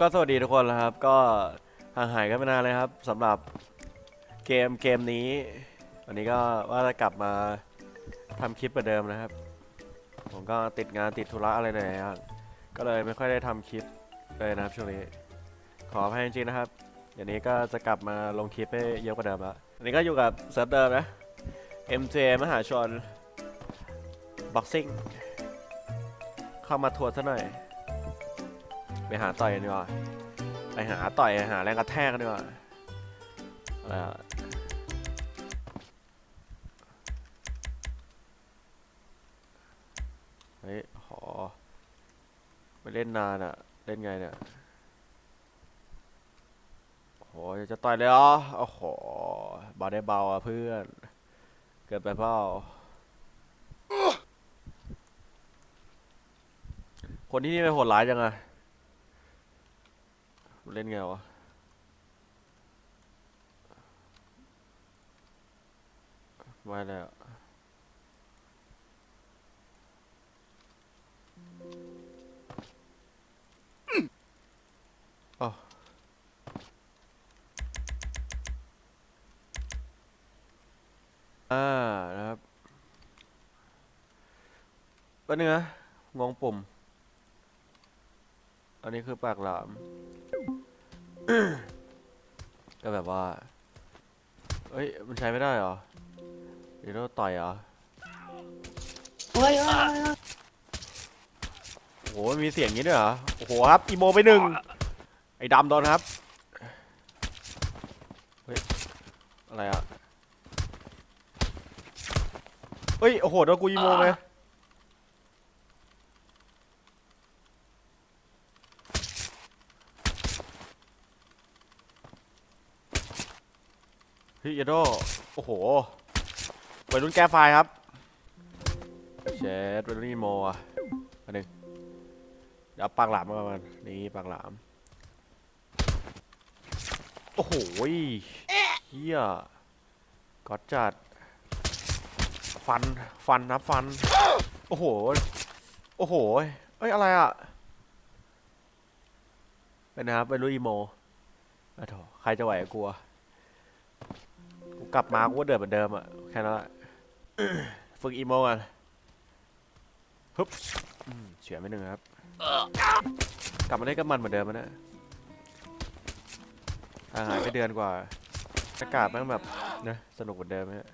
ก็สวัสดีทุกคนนะครับ ก็ห่างหายกันไปนานเลยครับสำหรับเกมเกมนี้ วันนี้ก็ว่าจะกลับมาทำคลิปเหมือนเดิมนะครับ ผมก็ติดงานติดธุระอะไรหน่อยครับก็เลยไม่ค่อยได้ทำคลิปเลยนะครับช่วงนี้ ขออภัยจริงๆนะครับเดี๋ยวนี้ก็จะกลับมาลงคลิปให้เยอะกว่าเดิมแล้วอันนี้ก็อยู่กับเซิร์ฟเดิมนะ MJ มหาชนบ็อกซิ่งเข้ามาทัวร์ซะหน่อย หาต่อยกันดีกว่าไปหาต่อยหาแรงกระแทกกันดีกว่าอะไรอะเฮ้ยขอไปเล่นนานอะเล่นไงเนี่ยโหจะต่อยเลยเหรอโอ้โหบาได้เบาอะเพื่อน เกิดไปเปล่าคนที่นี่ไม่โหดร้ายจังอะ เล่นไงวะ ไม่แล้วอ๋ออ่านะครับแป๊บนึงนะงงปุ่ม อันนี้คือปากหลาม ก็แบบว่า เอ้ย มันใช้ไม่ได้เหรอเดี๋ยวเราต่อยเหรอเฮ้ยเฮ้ยเฮ้ยโอ้โหมันมีเสียงงี้ด้วยเหรอ โอ้โหครับ อีโมไปหนึ่ง ไอ้ดำโดนครับ เฮ้ย อะไรอะเฮ้ย โอ้โห โดนกูอีโมไหมเฮ้ย เยโดโอ้โหวัยรุ่นแก้ไฟครับเชดวัยรุ่นอีโมอะอันหนึ่งเดี๋ยวปากหลามมาก่อนนี่ปากหลาม โอ้โหเฮียก็จัด ฟัน ฟันนะฟัน โอ้โห โอ้โห เอ้ย อะไรอะเป็นนะครับเป็นลุยอีโมอ้าวโถใครจะไหวกับกูอะ กลับมากูก็เดินเหมือนเดิมอะแค่นั้นแหละฝึกอีโมกันฮึบอืมเฉือนไปหนึ่งครับ กลับมาได้ก็มันเหมือนเดิมแล้วนะหาหายไปเดือนกว่า อากาศมันแบบนะสนุกเหมือนเดิมฮะ